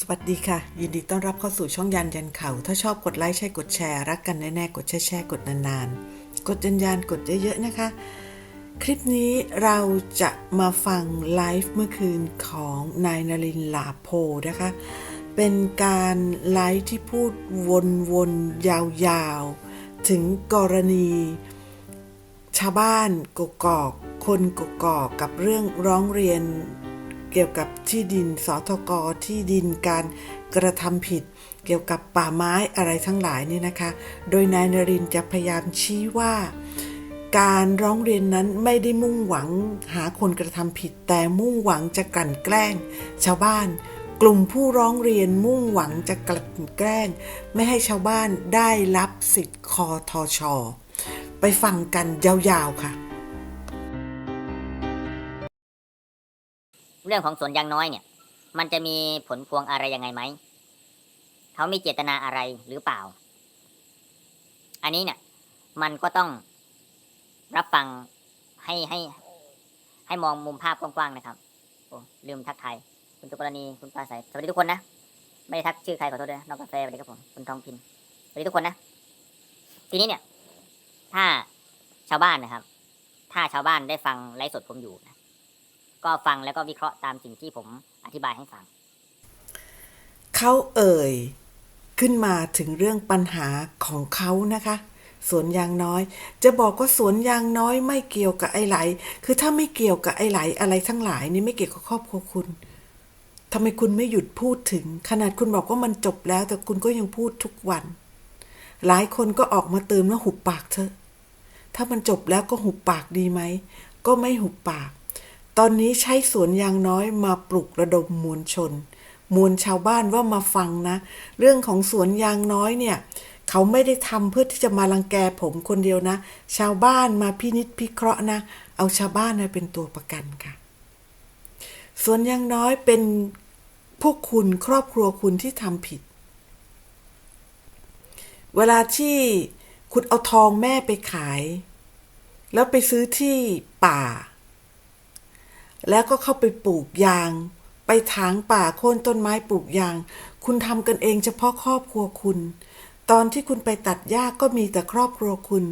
สวัสดีค่ะ ยินดีต้อนรับเข้าสู่ช่องยันยันเขาถ้าชอบกดไลค์ใช่กดแชร์รักกันแน่ๆกดแชร์แชร์กดนานๆ กดยันยันกดเยอะๆนะคะ คลิปนี้เราจะมาฟังไลฟ์เมื่อคืนของนายนรินลาโพนะคะ เป็นการไลฟ์ที่พูดวนๆ ยาวๆ ถึงกรณี ชาวบ้านกกอก คนกกอกกับเรื่องร้องเรียน เกี่ยวกับที่ดินสทกที่ดินการกระทำผิด เกี่ยวกับป่าไม้อะไรทั้งหลายนี่นะคะ โดยนายนรินจะพยายามชี้ว่า การร้องเรียนนั้นไม่ได้มุ่งหวังหาคนกระทำผิด แต่มุ่งหวังจะกลั่นแกล้ง ชาวบ้าน กลุ่มผู้ร้องเรียนมุ่งหวังจะกลั่นแกล้ง ไม่ให้ชาวบ้านได้รับสิทธิ์คอทอชอไปฟังกันยาวๆค่ะ เรื่องของสวนยางน้อยเนี่ย มันจะมีผลพวงอะไรยังไงไหมเขามีเจตนาอะไรหรือเปล่า อันนี้เนี่ย มันก็ต้องรับฟังให้ให้ให้มองมุมภาพกว้างๆนะครับโอ้ลืมทักทายคุณตุกรณีคุณปลาใสสวัสดีทุกคนนะไม่ได้ทักชื่อใครขอโทษด้วยนะน้องกาแฟสวัสดีครับผมคุณทองพินสวัสดีทุกคนนะ ทีนี้เนี่ย ถ้าชาวบ้านนะครับ ถ้าชาวบ้านได้ฟังไลฟ์สดผมอยู่นะ ก็ฟังแล้วก็วิเคราะห์ตามสิ่งที่ผมอธิบายให้ฟัง เขาเอ่ย ขึ้นมาถึงเรื่องปัญหาของเขานะคะสวนยางน้อย จะบอกว่าสวนยางน้อยไม่เกี่ยวกับไอ้ไหล คือถ้าไม่เกี่ยวกับไอ้ไหลอะไรทั้งหลายนี่ไม่เกี่ยวกับครอบครัวคุณทำไมคุณไม่หยุดพูดถึง ขนาดคุณบอกว่ามันจบแล้ว แต่คุณก็ยังพูดทุกวัน หลายคนก็ออกมาเตือนว่าหุบปากเถอะ ถ้ามันจบแล้วก็หุบปากดีไหม ก็ไม่หุบปาก ตอนนี้ใช้สวนยางน้อยมาปลุกระดมมวลชน มวลชาวบ้านว่ามาฟังนะ เรื่องของสวนยางน้อยเนี่ย เขาไม่ได้ทำเพื่อที่จะมารังแกผมคนเดียวนะ ชาวบ้านมาพินิษพิเคราะห์นะ เอาชาวบ้านมาเป็นตัวประกันค่ะ สวนยางน้อยเป็นพวกคุณครอบครัวคุณที่ทำผิด เวลาที่คุณเอาทองแม่ไปขาย แล้วไปซื้อที่ป่า แล้วก็เข้าไปปลูกยาง ไปถางป่าโค่นต้นไม้ปลูกยาง คุณทำกันเองเฉพาะครอบครัวคุณ ตอนที่คุณไปตัดหญ้าก็มีแต่ครอบครัวคุณ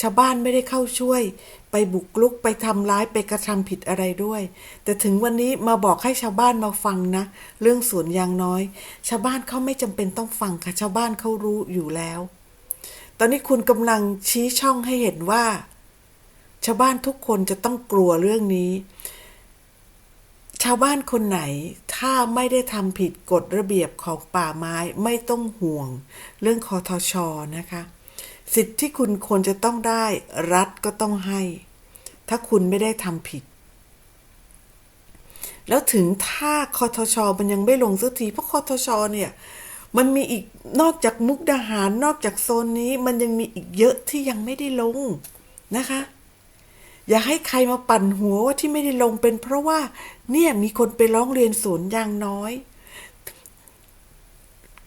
ชาวบ้านไม่ได้เข้าช่วย ไปบุกลุกไปทำร้ายไปกระทำผิดอะไรด้วย แต่ถึงวันนี้มาบอกให้ชาวบ้านมาฟังนะ เรื่องสวนยางน้อย ชาวบ้านเขาไม่จำเป็นต้องฟังค่ะชาวบ้านเขารู้อยู่แล้ว ตอนนี้คุณกำลังชี้ช่องให้เห็นว่า ชาวบ้านทุกคนจะต้องกลัวเรื่องนี้ ชาวบ้านคนไหนถ้าไม่ได้ทำผิดกฎระเบียบของป่าไม้ไม่ต้องห่วง เรื่องคอทชอนะคะ สิทธิ์ที่คุณควรจะต้องได้รัฐก็ต้องให้ ถ้าคุณไม่ได้ทำผิด แล้วถึงถ้าคอทชอมันยังไม่ลงสักทีเพราะคอทชอเนี่ยมันมีอีกนอกจากมุกดาหารนอกจากโซนนี้มันยังมีอีกเยอะที่ยังไม่ได้ลงนะคะ อย่าให้ใครมาปั่นหัวว่าที่ไม่ได้ลงเป็นเพราะว่า เนี่ยมีคนไปร้องเรียนสวนยางน้อย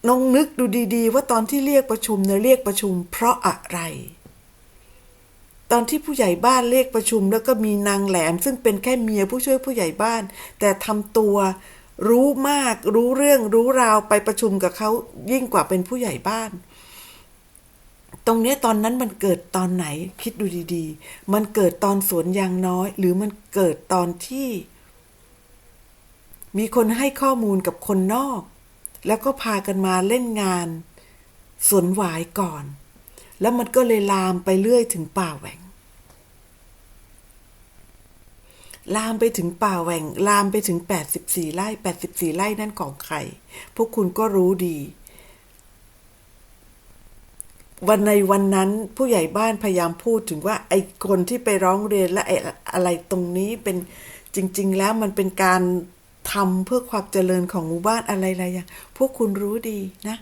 ลองนึกดูดีๆ ว่าตอนที่เรียกประชุมเนี่ยเรียกประชุม เพราะอะไร ตอนที่ผู้ใหญ่บ้านเรียกประชุม แล้วก็มีนางแหลม ซึ่งเป็นแค่เมียผู้ช่วยผู้ใหญ่บ้าน แต่ทำตัวรู้มาก รู้เรื่องรู้ราวไปประชุมกับเขายิ่งกว่าเป็นผู้ใหญ่บ้าน ตรงนี้ตอนนั้นมันเกิดตอนไหน คิดดูดีๆ มันเกิดตอนสวนยางน้อย หรือมันเกิดตอนที่ มีคนให้ข้อมูลกับคนนอก แล้วก็พากันมาเล่นงานสวนหวายก่อน แล้วมันก็เลยลามไปเรื่อยถึงป่าแหว่ง ลามไปถึงป่าแหว่ง ลามไปถึง 84ไร่84ไร่นั่นของใคร พวกคุณก็รู้ดี วันในวันนั้นผู้ใหญ่บ้านพยายามพูดถึงว่าไอ้คนที่ไปร้องเรียนและไอ้อะไรตรงนี้เป็นจริง ๆ แล้วมันเป็นการ ทำเพื่อความเจริญของหมู่บ้านอะไรอะไรอย่าง พวกคุณรู้ดีนะ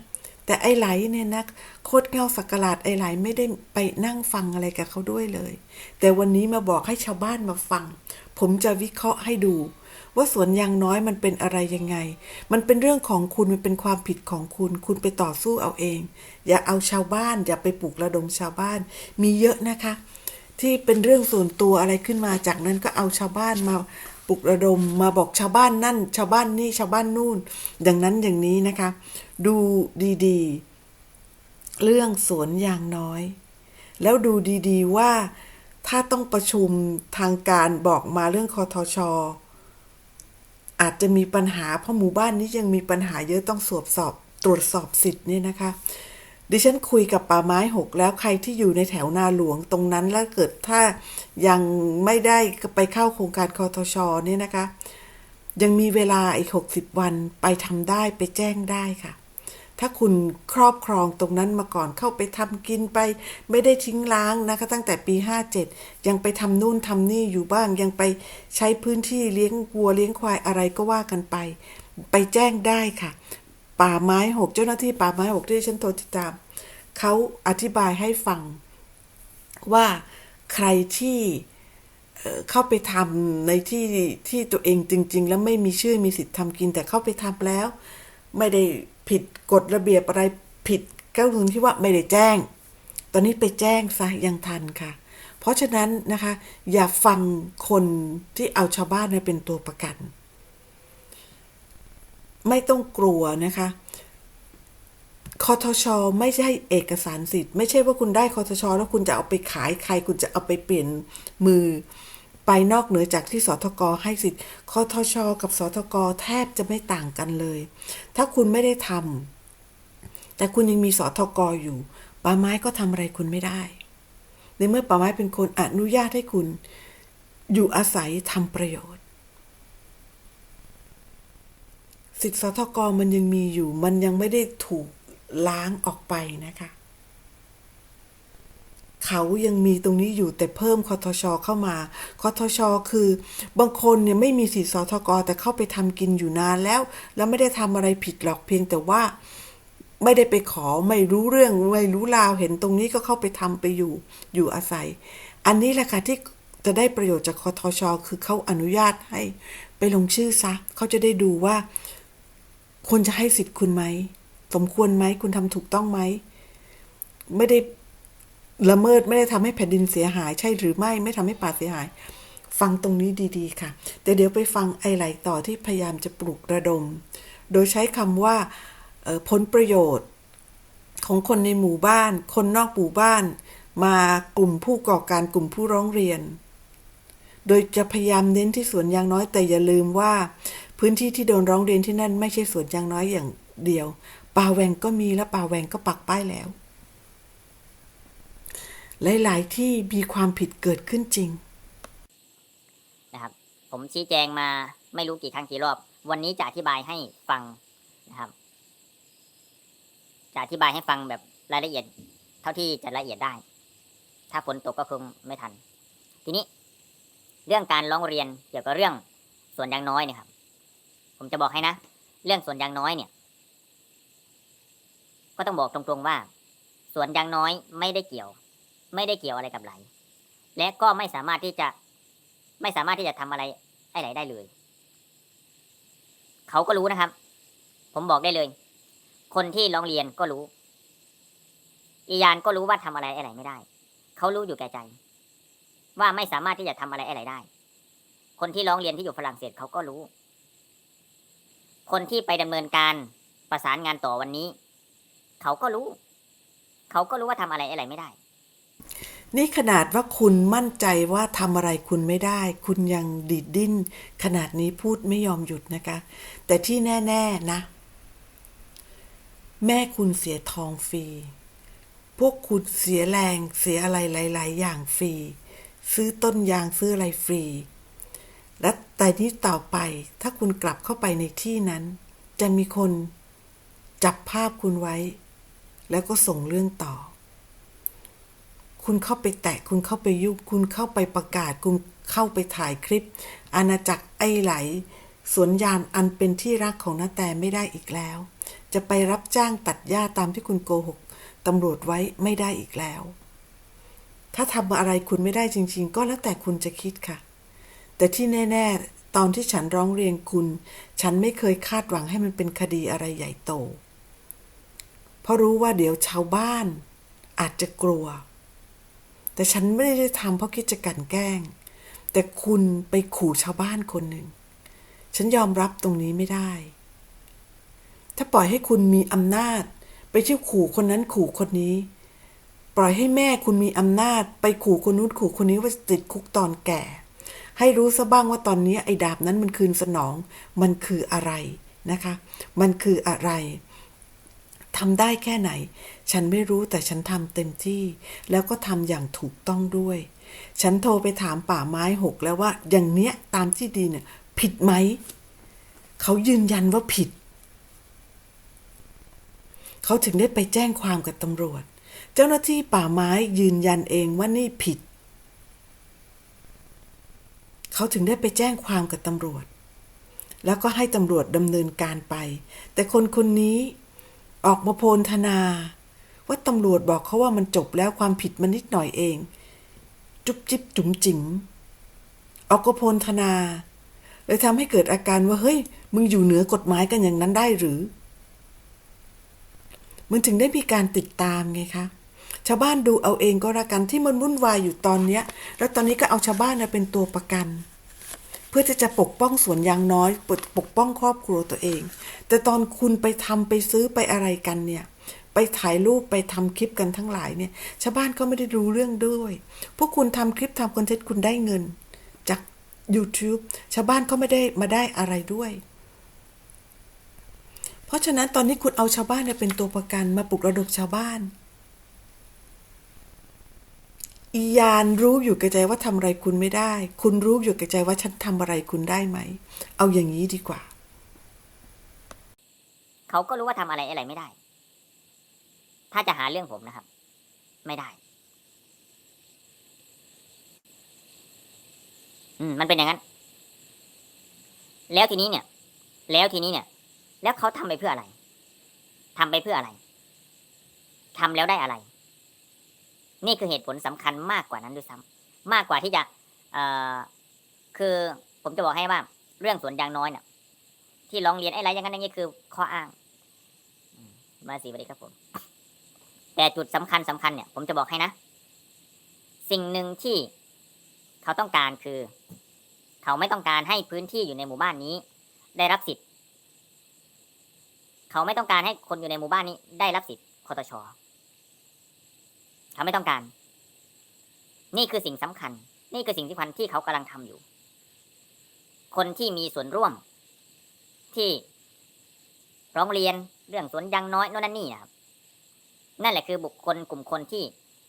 แต่ไอ้ไหลเนี่ยนะโคตรเงาสักกลาดไอ้ไหลไม่ได้ไปนั่งฟังอะไรกับเขาด้วยเลย แต่วันนี้มาบอกให้ชาวบ้านมาฟัง ผมจะวิเคราะห์ให้ดู ว่าสวนยางน้อยมันเป็นอะไรยังไง มันเป็นเรื่องของคุณมันเป็นความผิดของคุณ คุณไปต่อสู้เอาเอง อย่าเอาชาวบ้าน อย่าไปปลุกระดมชาวบ้าน มีเยอะนะคะที่เป็นเรื่องส่วนตัวอะไรขึ้นมาจากนั้นก็เอาชาวบ้านมา ลุกระดมมาบอกชาวบ้านนั่น ชาวบ้านนี่ชาวบ้านนู่นดังนั้นอย่างนี้นะคะ ดูดีๆ เรื่องสวนยางน้อย แล้วดูดีๆว่าถ้าต้องประชุมทางการบอกมาเรื่องคอทชอาจจะมีปัญหาเพราะหมู่บ้านนี้ยังมีปัญหาเยอะต้องสวบสอบตรวจสอบสิทธิ์เนี่ยนะคะ ดิฉันคุยกับป่าไม้หกแล้วใครที่อยู่ในแถวนาหลวงตรงนั้นแล้วเกิดถ้ายังไม่ได้ไปเข้าโครงการคอทชเนี่ยนะคะ ยังมีเวลาอีก 60 วันไปทำได้ไปแจ้งได้ค่ะ ถ้าคุณครอบครองตรงนั้นมาก่อนเข้าไปทำกินไป ไม่ได้ทิ้งล้างนะคะ ตั้งแต่ปี 57 ยังไปทำนู่นทำนี่อยู่บ้างยังไปใช้พื้นที่เลี้ยงวัวเลี้ยงควายอะไรก็ว่ากันไป ไปแจ้งได้ค่ะ ป่าไม้หกเจ้าหน้าที่ป่าไม้หกที่ฉันโทรติดตาม เขาอธิบายให้ฟังว่าใครที่เข้าไปทำในที่ที่ตัวเองจริง ๆ แล้วไม่มีชื่อมีสิทธิ์ทำกิน แต่เข้าไปทำแล้ว ไม่ได้ผิดกฎระเบียบอะไรผิดก็ถึงที่ว่าไม่ได้แจ้ง ตอนนี้ไปแจ้งซะยังทันค่ะ เพราะฉะนั้นนะคะ อย่าฟังคนที่เอาชาวบ้านมาเป็นตัวประกัน ไม่ต้องกลัวนะคะ คอทชไม่ใช่เอกสารสิทธิ์ ไม่ใช่ว่าคุณได้คอทชแล้วคุณจะเอาไปขายใคร คุณจะเอาไปเปลี่ยนมือ ไปนอกเหนือจากที่สทกให้สิทธิ์คอทชกับสทกแทบจะไม่ต่างกันเลย ถ้าคุณไม่ได้ทำแต่คุณยังมีสทกอยู่ป่าไม้ก็ทำอะไรคุณไม่ได้ ในเมื่อป่าไม้เป็นคนอนุญาตให้คุณ อยู่อาศัยทำประโยชน์ สิทธิสทกมันยังมีอยู่ มันยังไม่ได้ถูก ล้างออกไปนะคะ เขายังมีตรงนี้อยู่แต่เพิ่มคอทชอเข้ามาคอทชอคือบางคนเนี่ยไม่มีสิทธิสทกแต่เข้าไปทำกินอยู่นานแล้ว แล้วไม่ได้ทำอะไรผิดหรอกเพียงแต่ว่าไม่ได้ไปขอไม่รู้เรื่องไม่รู้ราวเห็นตรงนี้ก็เข้าไปทำไปอยู่อยู่อาศัย อันนี้แหละค่ะที่จะได้ประโยชน์จากคอทชอคือเขาอนุญาตให้ไปลงชื่อซะเขาจะได้ดูว่าควรจะให้สิทธิ์คุณไหม สมควรไหมคุณทำถูกต้องไหม ไม่ได้ละเมิดไม่ได้ทำให้แผ่นดินเสียหาย ใช่หรือไม่ไม่ทำให้ป่าเสียหาย ฟังตรงนี้ดี ๆ ค่ะ แต่เดี๋ยวไปฟังไอไหลต่อที่พยายามจะปลุกระดม โดยใช้คำว่าผลประโยชน์ของคนในหมู่บ้าน คนนอกหมู่บ้าน มากลุ่มผู้ก่อการกลุ่มผู้ร้องเรียน โดยจะพยายามเน้นที่สวนยางน้อยแต่อย่าลืมว่า พื้นที่ที่โดนร้องเรียนที่นั่นไม่ใช่สวนยางน้อยอย่างเดียว ป่าแหวงก็มีและป่าแหวงก็ปักป้ายแล้ว หลาย ๆ ที่มีความผิดเกิดขึ้นจริง นะครับ ผมชี้แจงมาไม่รู้กี่ครั้งกี่รอบ วันนี้จะอธิบายให้ฟังนะครับ จะอธิบายให้ฟังแบบรายละเอียด เท่าที่จะละเอียดได้ ถ้าฝนตกก็คงไม่ทัน ทีนี้ เรื่องการร้องเรียนเกี่ยวกับเรื่องส่วนยางน้อยเนี่ยครับ ผมจะบอกให้นะ เรื่องส่วนยางน้อยเนี่ย ก็ต้องบอกตรงๆว่า ส่วนยางน้อยไม่ได้เกี่ยว ไม่ได้เกี่ยวอะไรกับไหล และก็ไม่สามารถที่จะ ไม่สามารถที่จะทำอะไรไอ้ไหนได้เลย เขาก็รู้นะครับ ผมบอกได้เลย คนที่ร้องเรียนก็รู้ อียานก็รู้ว่าทำอะไรไอ้ไหนไม่ได้ เขารู้อยู่แก่ใจ ว่าไม่สามารถที่จะทำอะไรไอ้ไหนได้ คนที่ร้องเรียนที่อยู่ฝรั่งเศสเขาก็รู้ คนที่ไปดำเนินการประสานงานต่อวันนี้ เขาก็รู้ เขาก็รู้ว่าทำอะไรอ้ไหนไม่ได้ นี่ขนาดว่าคุณมั่นใจว่าทำอะไรคุณไม่ได้ คุณยังดีดดิ้น ขนาดนี้พูดไม่ยอมหยุดนะคะ แต่ที่แน่ ๆนะ แม่คุณเสียทองฟรี พวกคุณเสียแรงเสียอะไรหลาย ๆ อย่างฟรี ซื้อต้นยางซื้ออะไรฟรีและแต่นี้ต่อไปถ้าคุณกลับเข้าไปในที่นั้น จะมีคนจับภาพคุณไว้ แล้วก็ส่งเรื่องต่อ คุณเข้าไปแตะ คุณเข้าไปยุบคุณเข้าไปประกาศ คุณเข้าไปถ่ายคลิป อาณาจักรไอ้ไหล สวนยางอันเป็นที่รักของนาแตไม่ได้อีกแล้ว จะไปรับจ้างตัดหญ้าตามที่คุณโกหกตำรวจไว้ไม่ได้อีกแล้ว ถ้าทำอะไรคุณไม่ได้จริง ๆ ก็แล้วแต่คุณจะคิดค่ะ แต่ที่แน่ ๆ ตอนที่ฉันร้องเรียนคุณ ฉันไม่เคยคาดหวังให้มันเป็นคดีอะไรใหญ่โต เพราะรู้ว่าเดี๋ยวชาวบ้านอาจจะกลัว แต่ฉันไม่ได้ทำเพราะคิดจะกันแกล้ง แต่คุณไปขู่ชาวบ้านคนหนึ่ง ฉันยอมรับตรงนี้ไม่ได้ ถ้าปล่อยให้คุณมีอำนาจ ไปเที่ยวขู่คนนั้นขู่คนนี้ ปล่อยให้แม่คุณมีอำนาจ ไปขู่คนนู้นขู่คนนี้ว่าติดคุกตอนแก่ ให้รู้ซะบ้างว่าตอนนี้ไอ้ดาบนั้นมันคืนสนอง มันคืออะไรนะคะ มันคืออะไร ทำได้แค่ไหน ฉันไม่รู้แต่ฉันทำเต็มที่ แล้วก็ทำอย่างถูกต้องด้วย ฉันโทรไปถามป่าไม้หกแล้วว่า อย่างเนี้ยตามที่ดีเนี่ย ผิดไหม เขายืนยันว่าผิด เขาถึงได้ไปแจ้งความกับตำรวจ เจ้าหน้าที่ป่าไม้ยืนยันเองว่านี่ผิด เขาถึงได้ไปแจ้งความกับตำรวจ แล้วก็ให้ตำรวจดำเนินการไป แต่คนคนนี้ ออกมาโพลธนา ว่าตำรวจบอกเขาว่ามันจบแล้วความผิดมันนิดหน่อยเอง จุ๊บจิ๊บจุ๋มจิ๋มออกก็โพลธนาเลยทำให้เกิดอาการว่าเฮ้ย มึงอยู่เหนือกฎหมายกันอย่างนั้นได้หรือ มันถึงได้มีการติดตามไงคะชาวบ้านดูเอาเองก็แล้วกันที่มันวุ่นวายอยู่ตอนเนี้ย แล้วตอนนี้ก็เอาชาวบ้านเป็นตัวประกัน เพื่อที่จะปกป้องสวนยางน้อยปกปกป้องครอบครัวตัวเอง แต่ตอนคุณไปทำไปซื้อไปอะไรกันเนี่ยไปถ่ายรูปไปทำคลิปกันทั้งหลายเนี่ยชาวบ้านก็ไม่ได้รู้เรื่องด้วย พวกคุณทำคลิปทำคอนเทนต์คุณได้เงิน จาก YouTube ชาวบ้านก็ไม่ได้มาได้อะไรด้วย เพราะฉะนั้นตอนนี้คุณเอาชาวบ้านเนี่ยเป็นตัวประกันมาปลุกระดมชาวบ้าน อียานรู้อยู่แก่ใจว่าทำอะไรคุณไม่ได้ คุณรู้อยู่แก่ใจว่าฉันทำอะไรคุณได้ไหม เอาอย่างนี้ดีกว่า เขาก็รู้ว่าทำอะไรอะไรไม่ได้ ถ้าจะหาเรื่องผมนะครับ ไม่ได้ อืม มันเป็นอย่างนั้น แล้วทีนี้เนี่ย แล้วทีนี้เนี่ย แล้วเขาทำไปเพื่ออะไรทำไปเพื่ออะไรทำแล้วได้อะไร นี่คือเหตุผลสำคัญมากกว่านั้นด้วยซ้ำมากกว่าที่จะเอ่อคือผมจะบอกให้ว่า เรื่องสวนยางน้อยเนี่ยที่ร้องเรียนไอ้ไรอย่างนั้นอย่างนี้คือข้ออ้าง มาสิสวัสดีครับผม แต่จุดสำคัญสำคัญเนี่ย ผมจะบอกให้นะ สิ่งหนึ่งที่เขาต้องการคือ เขาไม่ต้องการให้พื้นที่อยู่ในหมู่บ้านนี้ ได้รับสิทธิ์ เขาไม่ต้องการให้คนอยู่ในหมู่บ้านนี้ ได้รับสิทธิ์คอตชอ เขาไม่ต้องการ นี่คือสิ่งสำคัญ นี่คือสิ่งที่พันที่เขากำลังทำอยู่ คนที่มีส่วนร่วม ที่ร้องเรียนเรื่องสวนยางน้อยโน่นนั่นนี่นะครับ นั่นแหละคือบุคคลกลุ่มคนที่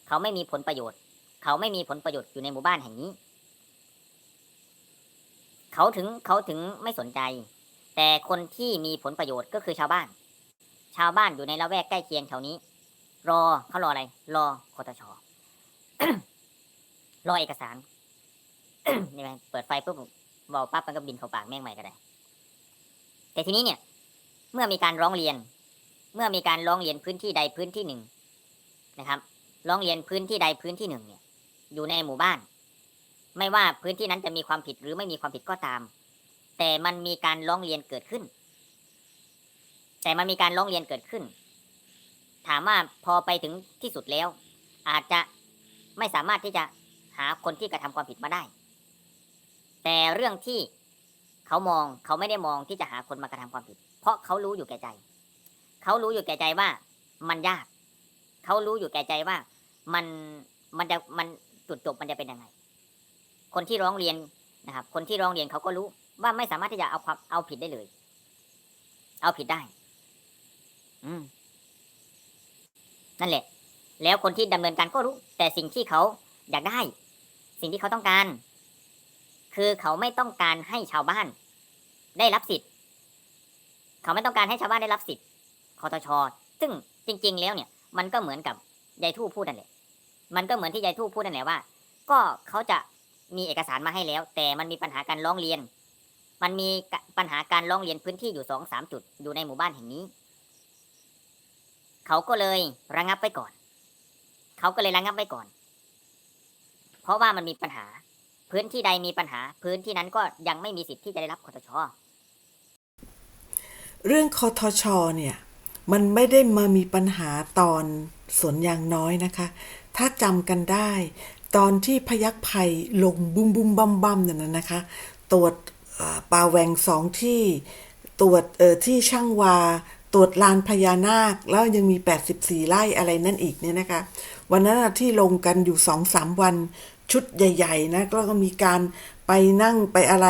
เขาไม่มีผลประโยชน์ เขาไม่มีผลประโยชน์อยู่ในหมู่บ้านแห่งนี้ เขาถึงเขาถึงไม่สนใจ แต่คนที่มีผลประโยชน์ก็คือชาวบ้าน ชาวบ้านอยู่ในละแวกใกล้เคียงแถวนี้ รอเขารออะไร รอคอตชรอเอกสารนี่ไงเปิดไฟปุ๊บบอกปั๊บมันก็บินเข้าปากแม่งใหม่ก็ได้ แต่ทีนี้เนี่ย เมื่อมีการร้องเรียน เมื่อมีการร้องเรียนพื้นที่ใดพื้นที่หนึ่งนะครับ ร้องเรียนพื้นที่ใดพื้นที่หนึ่งเนี่ย อยู่ในหมู่บ้าน ไม่ว่าพื้นที่นั้นจะมีความผิดหรือไม่มีความผิดก็ตาม แต่มันมีการร้องเรียนเกิดขึ้น แต่มันมีการร้องเรียนเกิดขึ้น ถามว่าพอไปถึงที่สุดแล้ว อาจจะไม่สามารถที่จะหาคนที่กระทำความผิดมาได้ แต่เรื่องที่เขามองเขาไม่ได้มองที่จะหาคนมากระทำความผิด เพราะเขารู้อยู่แก่ใจ เขารู้อยู่แก่ใจว่ามันยาก เขารู้อยู่แก่ใจว่ามันมันจะมันจุดจบมันจะเป็นยังไง คนที่ร้องเรียนนะครับ คนที่ร้องเรียนเขาก็รู้ว่าไม่สามารถที่จะเอาความเอาผิดได้เลย เอาผิดได้ อืม นั่นแหละ แล้วคนที่ดำเนินการก็รู้ แต่สิ่งที่เขาอยากได้ สิ่งที่เขาต้องการ คือเขาไม่ต้องการให้ชาวบ้าน ได้รับสิทธิ์ เขาไม่ต้องการให้ชาวบ้านได้รับสิทธิ์คอตชซึ่งจริง ๆ แล้วเนี่ย มันก็เหมือนกับยายทู่พูดนั่นแหละ มันก็เหมือนที่ยายทู่พูดนั่นแหละว่า ก็เขาจะมีเอกสารมาให้แล้ว แต่มันมีปัญหาการร้องเรียน มันมีปัญหาการร้องเรียนพื้นที่อยู่สองสามจุดอยู่ในหมู่บ้านแห่งนี้ เขาก็เลยระงับไว้ก่อน เขาก็เลยระงับไว้ก่อน เพราะว่ามันมีปัญหา พื้นที่ใดมีปัญหา พื้นที่นั้นก็ยังไม่มีสิทธิ์ที่จะได้รับคอตชเรื่องคอทชเนี่ยมันไม่ได้มามีปัญหาตอนสวนยางน้อยนะคะ ถ้าจำกันได้ ตอนที่พยักภัยลงบุมบุมบัมบัมเนี่ยนะนะคะ ตรวจป่าแหวงสองที่ ตรวจที่ช่างวา ตรวจลานพญานาค แล้วยังมี 84 ไร่อะไรนั่นอีกเนี่ยนะคะ วันนั้นที่ลงกันอยู่สองสามวันชุดใหญ่ ๆ นะแล้วก็มีการไปนั่งไปอะไร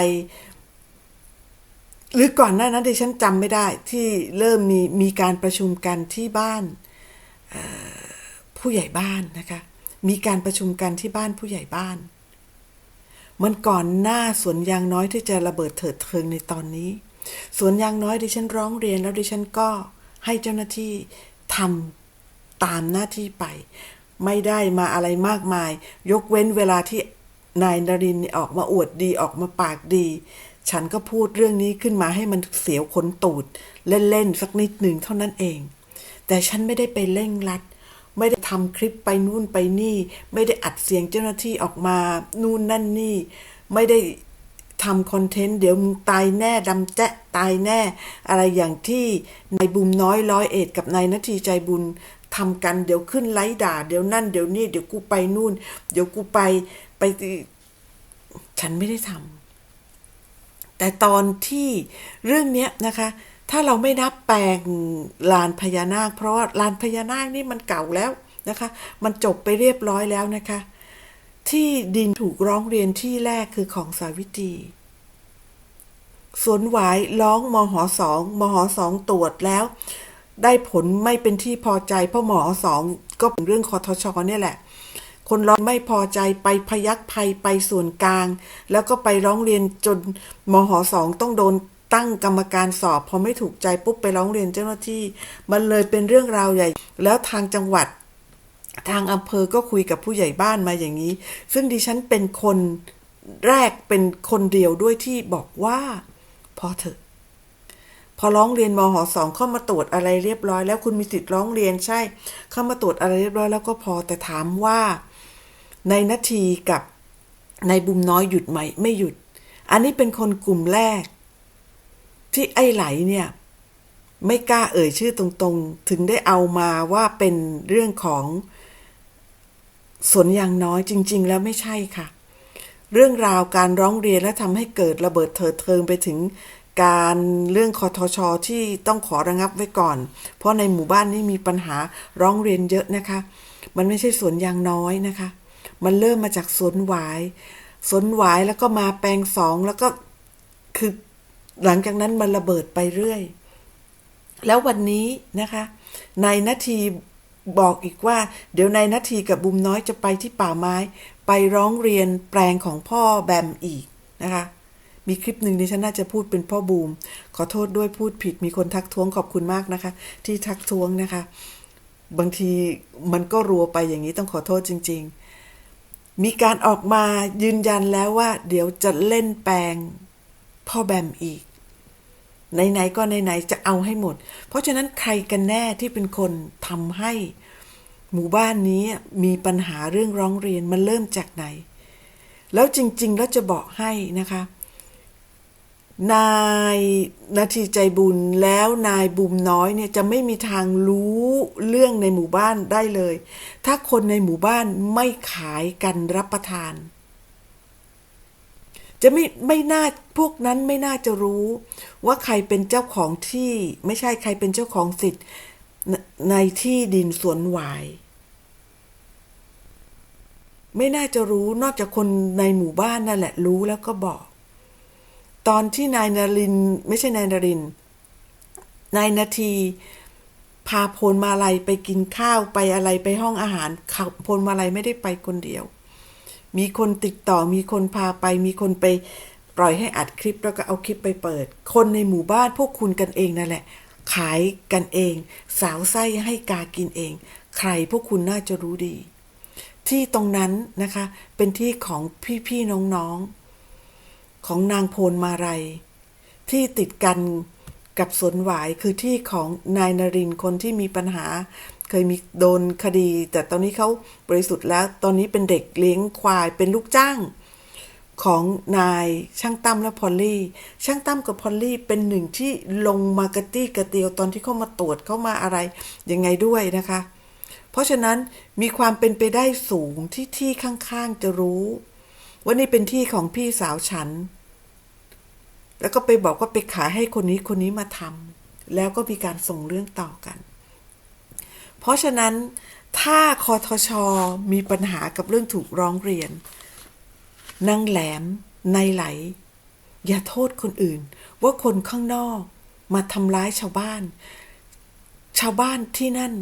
หรือก่อนหน้านั้นดิฉันจำไม่ได้ที่เริ่มมีมีการประชุมกันที่บ้านผู้ใหญ่บ้านนะคะ มีการประชุมกันที่บ้านผู้ใหญ่บ้าน มันก่อนหน้าสวนยางน้อยที่จะระเบิดเถิดเทิงในตอนนี้ สวนยางน้อยดิฉันร้องเรียนแล้วดิฉันก็ให้เจ้าหน้าที่ทำตามหน้าที่ไป ไม่ได้มาอะไรมากมาย ยกเว้นเวลาที่นายนรินออกมาอวดดีออกมาปากดี ฉันก็พูดเรื่องนี้ขึ้นมาให้มันเสียวขนตูด เล่น ๆ สักนิดหนึ่งเท่านั้นเอง แต่ฉันไม่ได้ไปเร่งรัด ไม่ได้ทำคลิปไปนู่นไปนี่ ไม่ได้อัดเสียงเจ้าหน้าที่ออกมา นู่นนั่นนี่ ไม่ได้ ทำคอนเทนต์เดี๋ยวมึงตายแน่ดำแจ๊ะตายแน่ อะไรอย่างที่นายบุมน้อยร้อยเอ็ดกับนายนาทีใจบุญทำกันเดี๋ยวขึ้นไลฟ์ด่า เดี๋ยวนั่นเดี๋ยวนี่เดี๋ยวกูไปนู่น เดี๋ยวกูไปไปฉันไม่ได้ทำแต่ตอนที่เรื่องเนี้ยนะคะ ถ้าเราไม่นับแปลงลานพญานาค เพราะว่าลานพญานาคนี่มันเก่าแล้วนะคะ มันจบไปเรียบร้อยแล้วนะคะ ที่ดินถูกร้องเรียนที่แรกคือของสาวิตรีสวนหวายร้องมหสองมหสองตรวจแล้ว ได้ผลไม่เป็นที่พอใจเพราะมหสองก็เป็นเรื่องคอทชเนี่ยแหละ คนร้องไม่พอใจไปพยักภัยไปส่วนกลาง แล้วก็ไปร้องเรียนจนมหสองต้องโดนตั้งกรรมการสอบพอไม่ถูกใจปุ๊บไปร้องเรียนเจ้าหน้าที่ มันเลยเป็นเรื่องราวใหญ่ แล้วทางจังหวัด ทางอำเภอก็คุยกับผู้ใหญ่บ้านมาอย่างนี้ ซึ่งดิฉันเป็นคนแรกเป็นคนเดียวด้วยที่บอกว่า พอเถอะ พอร้องเรียนมหสองเข้ามาตรวจอะไรเรียบร้อย แล้วคุณมีสิทธิ์ร้องเรียนใช่ เข้ามาตรวจอะไรเรียบร้อยแล้วก็พอแต่ถามว่า ในนาทีกับในบุมน้อยหยุดไหมไม่หยุด อันนี้เป็นคนกลุ่มแรก ที่ไอ้ไหลเนี่ย ไม่กล้าเอ่ยชื่อตรงๆ ถึงได้เอามาว่าเป็นเรื่องของ สวนยางน้อยจริง ๆ แล้วไม่ใช่ค่ะ เรื่องราวการร้องเรียนและทำให้เกิดระเบิดเถิดเทิงไปถึงการเรื่องคอทชอที่ต้องขอระงับไว้ก่อน เพราะในหมู่บ้านนี้มีปัญหาร้องเรียนเยอะนะคะ มันไม่ใช่สวนยางน้อยนะคะ มันเริ่มมาจากสวนหวาย สวนหวายแล้วก็มาแปลงสองแล้วก็คือหลังจากนั้นมันระเบิดไปเรื่อย แล้ววันนี้นะคะ ในนาที บอกอีกว่า เดี๋ยวนายนาทีกับบุมน้อยจะไปที่ป่าไม้ ไปร้องเรียนแปลงของพ่อแบมอีกนะคะ มีคลิปหนึ่งดิฉันน่าจะพูดเป็นพ่อบูม ขอโทษด้วยพูดผิดมีคนทักท้วงขอบคุณมากนะคะ ที่ทักท้วงนะคะ บางทีมันก็รัวไปอย่างนี้ต้องขอโทษจริง ๆ มีการออกมายืนยันแล้วว่า เดี๋ยวจะเล่นแปลงพ่อแบมอีก ไหนๆก็ไหนๆจะเอาให้หมด เพราะฉะนั้นใครกันแน่ที่เป็นคนทำให้ หมู่บ้านนี้มีปัญหาเรื่องร้องเรียนมันเริ่มจากไหน แล้วจริง ๆ แล้วจะบอกให้นะคะ นายนาทีใจบุญแล้วนายบุมน้อยเนี่ยจะไม่มีทางรู้เรื่องในหมู่บ้านได้เลย ถ้าคนในหมู่บ้านไม่ขายกันรับประทาน จะไม่ไม่น่าพวกนั้นไม่น่าจะรู้ว่าใครเป็นเจ้าของที่ ไม่ใช่ใครเป็นเจ้าของสิทธิ์ในที่ดินสวนหวาย ไม่น่าจะรู้นอกจากคนในหมู่บ้านนั่นแหละรู้แล้วก็บอก ตอนที่นายนาริน ไม่ใช่นายนาริน นายนาทีพาพลมาลัยไปกินข้าวไปอะไรไปห้องอาหารเขาพลมาลัยไม่ได้ไปคนเดียว มีคนติดต่อมีคนพาไป มีคนไปปล่อยให้อัดคลิปแล้วก็เอาคลิปไปเปิด คนในหมู่บ้านพวกคุณกันเองนั่นแหละ ขายกันเอง สาวไส้ให้กากินเอง ใครพวกคุณน่าจะรู้ดี ที่ตรงนั้นนะคะ เป็นที่ของพี่ๆน้องๆ ของนางโพลมาลัยที่ติดกันกับสวนหวายคือที่ของนายนรินคนที่มีปัญหา เคยมีโดนคดี แต่ตอนนี้เขาบริสุทธิ์แล้ว ตอนนี้เป็นเด็กเลี้ยงควายเป็นลูกจ้าง ของนายช่างตั้มและพอลลี่ ช่างตั้มกับพอลลี่เป็นหนึ่งที่ลงมากระตี้กระเตียวตอนที่เข้ามาตรวจเข้ามาอะไรยังไงด้วยนะคะ เพราะฉะนั้นมีความเป็นไปได้สูงที่ที่ข้างๆจะรู้ว่านี่เป็นที่ของพี่สาวฉัน แล้วก็ไปบอกว่าไปขายให้คนนี้คนนี้มาทำแล้วก็มีการส่งเรื่องต่อกัน เพราะฉะนั้นถ้าคอทชมีปัญหากับเรื่องถูกร้องเรียนนางแหลมในไหล อย่าโทษคนอื่น ว่าคนข้างนอกมาทำร้ายชาวบ้าน ชาวบ้านที่นั่น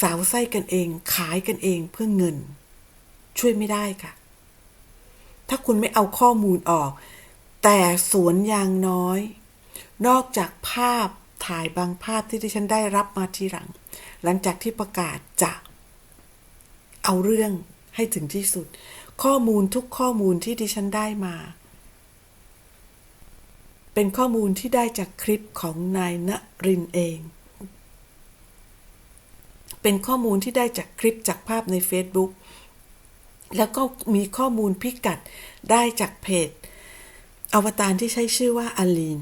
สาวไส้กันเอง ขายกันเองเพื่อเงิน ช่วยไม่ได้ค่ะ ถ้าคุณไม่เอาข้อมูลออก แต่สวนยางน้อย นอกจากภาพถ่ายบางภาพที่ดิฉันได้รับมาทีหลัง หลังจากที่ประกาศจะเอาเรื่องให้ถึงที่สุด ข้อมูลทุกข้อมูลที่ดิฉันได้มา เป็นข้อมูลที่ได้จากคลิปของนายณรินเอง เป็นข้อมูลที่ได้จากคลิปจากภาพใน Facebook แล้วก็มีข้อมูลพิกัดได้จากเพจ อวตารที่ใช้ชื่อว่าอลีน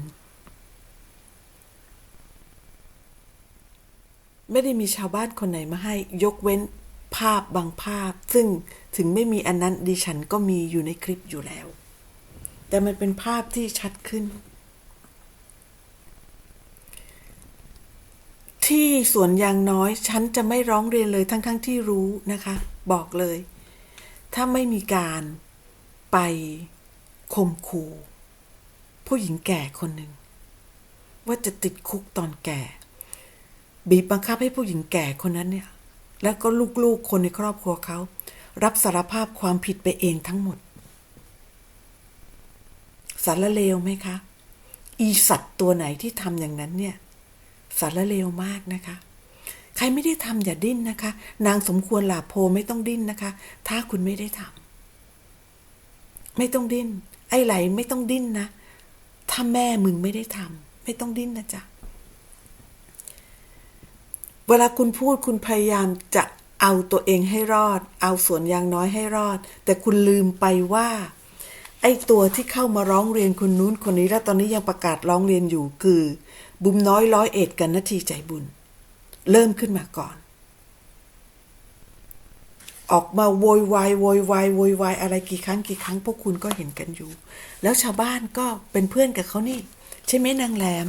ไม่ได้มีชาวบ้านคนไหนมาให้ ยกเว้นภาพบางภาพ ซึ่งถึงไม่มีอันนั้นดิฉันก็มีอยู่ในคลิปอยู่แล้ว แต่มันเป็นภาพที่ชัดขึ้น ที่สวนยางน้อย ฉันจะไม่ร้องเรียนเลยทั้งๆทที่รู้นะคะ บอกเลย ถ้าไม่มีการไปข่มขู่ผู้หญิงแก่คนหนึ่ง ว่าจะติดคุกตอนแก่ บีบบังคับให้ผู้หญิงแก่คนนั้นเนี่ย แล้วก็ลูกๆคนในครอบครัวเขา รับสารภาพความผิดไปเองทั้งหมด สารเลวไหมคะ อีสัตว์ตัวไหนที่ทำอย่างนั้นเนี่ย สารเลวมากนะคะ ใครไม่ได้ทำอย่าดิ้นนะคะ นางสมควรหลาโพไม่ต้องดิ้นนะคะ ถ้าคุณไม่ได้ทำไม่ต้องดิ้น ไอ้ไหลไม่ต้องดิ้นนะ ถ้าแม่มึงไม่ได้ทำไม่ต้องดิ้นนะจ๊ะ เวลาคุณพูดคุณพยายามจะเอาตัวเองให้รอด เอาส่วนยางน้อยให้รอด แต่คุณลืมไปว่า ไอ้ตัวที่เข้ามาร้องเรียนคนนู้นคนนี้แล้วตอนนี้ยังประกาศร้องเรียนอยู่คือ บุมน้อยร้อยเอ็ดกันนาทีใจบุญ เริ่มขึ้นมาก่อน ออกมาโวยวายโวยวายโวยวายอะไรกี่ครั้งกี่ครั้งพวกคุณก็เห็นกันอยู่ แล้วชาวบ้านก็เป็นเพื่อนกับเขานี่ ใช่ไหมนางแหลม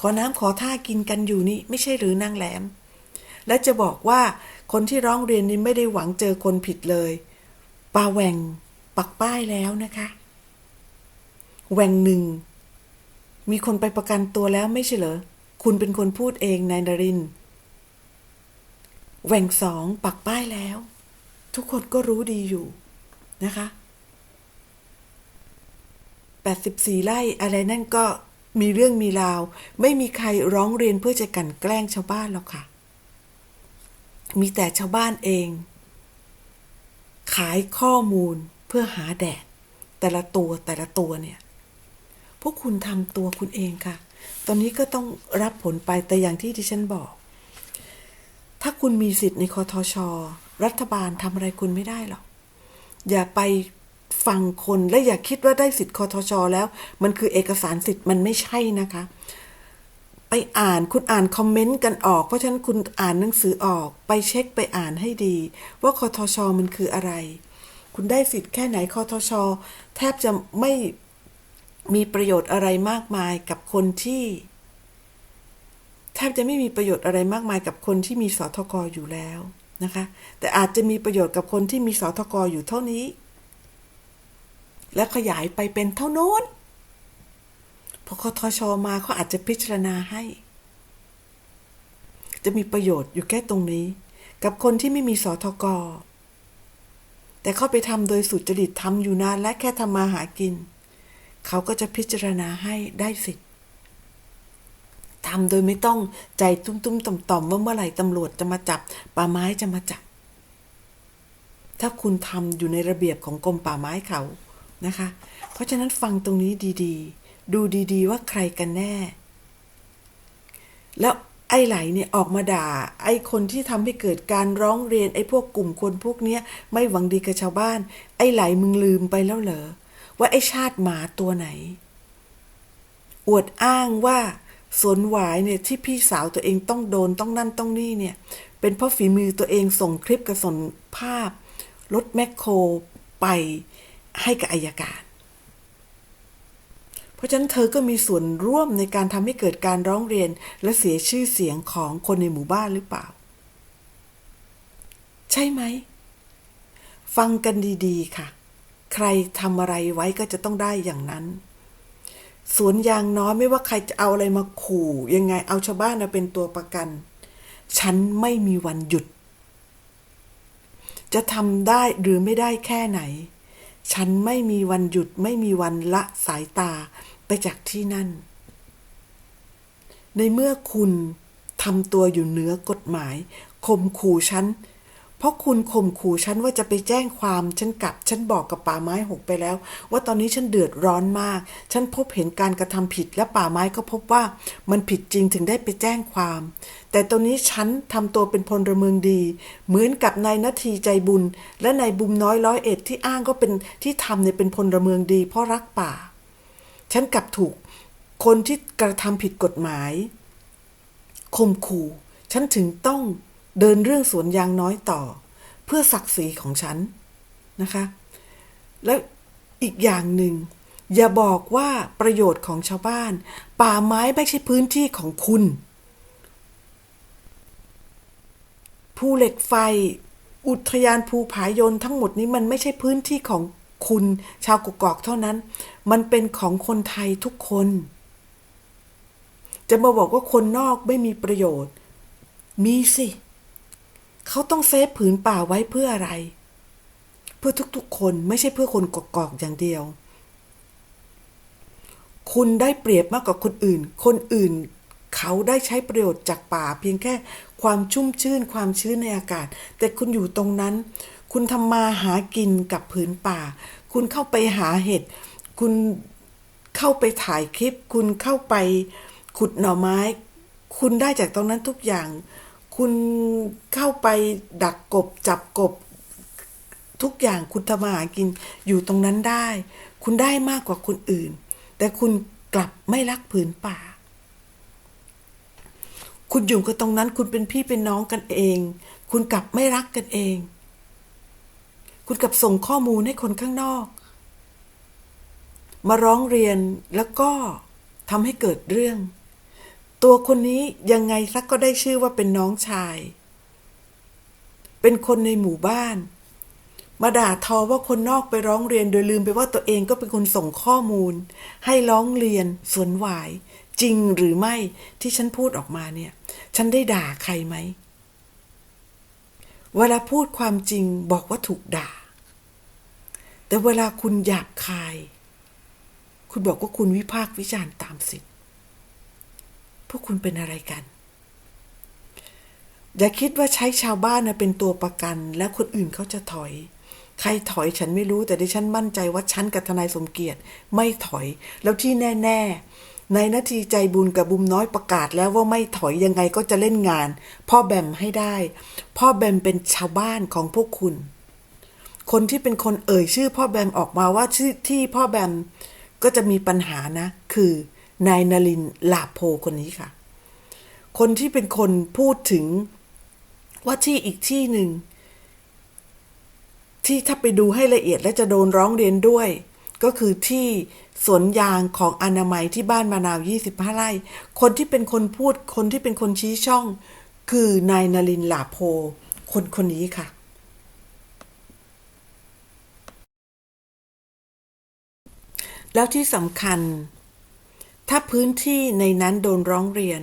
ขอน้ำขอท่ากินกันอยู่นี่ไม่ใช่หรือนางแหลม และจะบอกว่าคนที่ร้องเรียนนี้ไม่ได้หวังเจอคนผิดเลยปาแหวงปักป้ายแล้วนะคะแหวงหนึ่ง มีคนไปประกันตัวแล้วไม่ใช่เหรอ คุณเป็นคนพูดเองนายนรินแหว่งสองปักป้ายแล้ว ทุกคนก็รู้ดีอยู่นะคะ 84 ไร่อะไรนั่นก็ มีเรื่องมีราว ไม่มีใครร้องเรียนเพื่อจะกันแกล้งชาวบ้านหรอกค่ะ มีแต่ชาวบ้านเอง ขายข้อมูลเพื่อหาแดด แต่ละตัวแต่ละตัวเนี่ย พวกคุณทำตัวคุณเองค่ะ ตอนนี้ก็ต้องรับผลไปแต่อย่างที่ดิฉันบอก ถ้าคุณมีสิทธิ์ในคอทช รัฐบาลทำอะไรคุณไม่ได้หรอก อย่าไป ฟังคนและอย่าคิดว่าได้สิทธิ์คอทช แล้ว มันคือเอกสารสิทธิ์มันไม่ใช่นะคะ ไปอ่านคุณอ่านคอมเมนต์กันออก เพราะฉะนั้นคุณอ่านหนังสือออก ไปเช็คไปอ่านให้ดี ว่าคอทช มันคืออะไร คุณได้สิทธิ์แค่ไหนคอทช แทบจะไม่มีประโยชน์อะไรมากมายกับคนที่แทบจะไม่มีประโยชน์อะไรมากมายกับคนที่มีสทกอยู่แล้วนะคะ แต่อาจจะมีประโยชน์กับคนที่มีสทกอยู่เท่านี้ และขยายไปเป็นเท่าโน้นพอคทชมาเขาอาจจะพิจารณาให้ จะมีประโยชน์อยู่แค่ตรงนี้ กับคนที่ไม่มีสทก แต่เขาไปทำโดยสุจริตทำอยู่นานและแค่ทำมาหากิน เขาก็จะพิจารณาให้ได้สิทธิ์ทำโดยไม่ต้องใจตุ้มๆต่อมๆว่าเมื่อไหร่ตำรวจจะมาจับ ป่าไม้จะมาจับ ถ้าคุณทำอยู่ในระเบียบของกรมป่าไม้เขา นะคะ เพราะฉะนั้นฟังตรงนี้ดีๆ ดูดีๆ ว่าใครกันแน่ แล้วไอ้ไหลเนี่ยออกมาด่า ไอ้คนที่ทำให้เกิดการร้องเรียนไอ้พวกกลุ่มคนพวกเนี้ยไม่หวังดีกับชาวบ้าน ไอ้ไหลมึงลืมไปแล้วเหรอว่าไอ้ชาติหมาตัวไหน อวดอ้างว่าสวนหวายเนี่ยที่พี่สาวตัวเองต้องโดนต้องนั่นต้องนี่เนี่ย เป็นเพราะฝีมือตัวเองส่งคลิปกับส่งภาพรถแมคโครไป ให้กับอายการ เพราะฉะนั้นเธอก็มีส่วนร่วมในการทำให้เกิดการร้องเรียนและเสียชื่อเสียงของคนในหมู่บ้านหรือเปล่า ใช่ไหม ฟังกันดีๆ ค่ะ ใครทำอะไรไว้ก็จะต้องได้อย่างนั้นสวนยางน้อยไม่ว่าใครจะเอาอะไรมาขู่ ยังไงเอาชาวบ้านมาเป็นตัวประกัน ฉันไม่มีวันหยุด จะทำได้หรือไม่ได้แค่ไหน ฉันไม่มีวันหยุดไม่มีวันละสายตาไปจากที่นั่น ในเมื่อคุณทำตัวอยู่เหนือกฎหมายข่มขู่ฉัน เพราะคุณข่มขู่ฉันว่าจะไปแจ้งความฉันกลับ ฉันบอกกับป่าไม้หกไปแล้ว ว่าตอนนี้ฉันเดือดร้อนมาก ฉันพบเห็นการกระทำผิดและป่าไม้ก็พบว่ามันผิดจริงถึงได้ไปแจ้งความ แต่ตอนนี้ฉันทำตัวเป็นพลเมืองดี เหมือนกับนายนาทีใจบุญ และนายบุมน้อยร้อยเอ็ดที่อ้างก็เป็นที่ทำเนี่ยเป็นพลเมืองดี เพราะรักป่า ฉันกลับถูกคนที่กระทำผิดกฎหมายข่มขู่ ฉันถึงต้อง เดินเรื่องสวนยางน้อยต่อ เพื่อศักดิ์ศรีของฉันนะคะ และอีกอย่างหนึ่ง อย่าบอกว่าประโยชน์ของชาวบ้าน ป่าไม้ไม่ใช่พื้นที่ของคุณภูเหล็กไฟ อุทยานภูผายนทั้งหมดนี้มันไม่ใช่พื้นที่ของคุณชาวกกอกเท่านั้น มันเป็นของคนไทยทุกคน จะมาบอกว่าคนนอกไม่มีประโยชน์ มีสิ เขาต้องเซฟผืนป่าไว้เพื่ออะไร เพื่อทุกๆคนไม่ใช่เพื่อคนกอกๆอย่างเดียว คุณได้เปรียบมากกว่าคนอื่น คนอื่น เขาได้ใช้ประโยชน์จากป่า เพียงแค่ความชุ่มชื่น ความชื้นในอากาศ แต่คุณอยู่ตรงนั้น คุณทำมาหากินกับผืนป่า คุณเข้าไปหาเห็ด คุณเข้าไปถ่ายคลิป คุณเข้าไปขุดหน่อไม้ คุณได้จากตรงนั้นทุกอย่าง คุณเข้าไปดักกบจับกบ ทุกอย่างคุณทำมาหากินอยู่ตรงนั้นได้ คุณได้มากกว่าคนอื่น แต่คุณกลับไม่รักผืนป่า คุณอยู่กับตรงนั้น คุณเป็นพี่เป็นน้องกันเอง คุณกลับไม่รักกันเอง คุณกลับส่งข้อมูลให้คนข้างนอก มาร้องเรียนแล้วก็ทำให้เกิดเรื่อง ตัวคนนี้ยังไงสักก็ได้ชื่อว่าเป็นน้องชาย เป็นคนในหมู่บ้าน มาด่าทอว่าคนนอกไปร้องเรียนโดยลืมไปว่าตัวเองก็เป็นคนส่งข้อมูล ให้ร้องเรียนสวนหวาย จริงหรือไม่ที่ฉันพูดออกมาเนี่ย ฉันได้ด่าใครไหม เวลาพูดความจริงบอกว่าถูกด่า แต่เวลาคุณหยาบคาย คุณบอกว่าคุณวิพากษ์วิจารณ์ตามสิทธิ พวกคุณเป็นอะไรกัน อย่าคิดว่าใช้ชาวบ้านนะเป็นตัวประกัน แล้วคนอื่นเขาจะถอย ใครถอยฉันไม่รู้แต่ดิฉันมั่นใจว่าฉันกับทนายสมเกียรติ ไม่ถอย แล้วที่แน่ ๆ ในนาทีใจบุญกับบุมน้อยประกาศแล้วว่าไม่ถอยยังไงก็จะเล่นงาน พ่อแบมให้ได้ พ่อแบมเป็นชาวบ้านของพวกคุณ คนที่เป็นคนเอ่ยชื่อพ่อแบมออกมาว่าชื่อที่พ่อแบมก็จะมีปัญหานะ คือ นายนลินลาโพคนนี้ค่ะ คนที่เป็นคนพูดถึงว่าที่อีกที่หนึ่ง ที่ถ้าไปดูให้ละเอียดและจะโดนร้องเรียนด้วย ก็คือที่สวนยางของอนามัยที่บ้านมานาว 25 ไร่ คนที่เป็นคนพูด คนที่เป็นคนชี้ช่อง คือนายนลินลาโพ คนคนนี้ค่ะแล้วที่สำคัญ ถ้าพื้นที่ในนั้นโดนร้องเรียน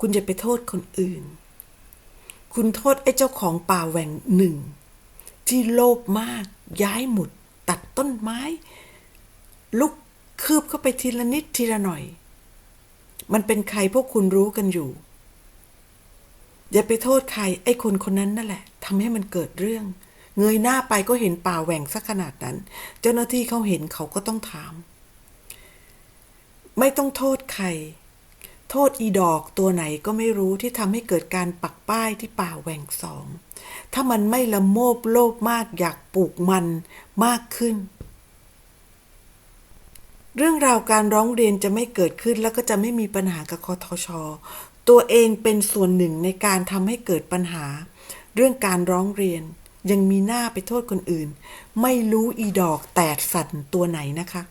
คุณจะไปโทษคนอื่น คุณโทษไอ้เจ้าของป่าแหว่งหนึ่ง ที่โลภมาก ย้ายหมุด ตัดต้นไม้ ลุกคืบเข้าไปทีละนิดทีละหน่อย มันเป็นใครพวกคุณรู้กันอยู่ อย่าไปโทษใครไอ้คนคนนั้นนั่นแหละทำให้มันเกิดเรื่อง เงยหน้าไปก็เห็นป่าแหว่งสักขนาดนั้น เจ้าหน้าที่เขาเห็นเขาก็ต้องถาม ไม่ต้องโทษใคร โทษอีดอกตัวไหนก็ไม่รู้ที่ทำให้เกิดการปักป้ายที่ป่าแหว่งสอง ถ้ามันไม่ละโมบโลภมากอยากปลูกมันมากขึ้น เรื่องราวการร้องเรียนจะไม่เกิดขึ้นแล้วก็จะไม่มีปัญหากับคอทช ตัวเองเป็นส่วนหนึ่งในการทำให้เกิดปัญหา เรื่องการร้องเรียนยังมีหน้าไปโทษคนอื่น ไม่รู้อีดอกแตดสั่นตัวไหนนะคะ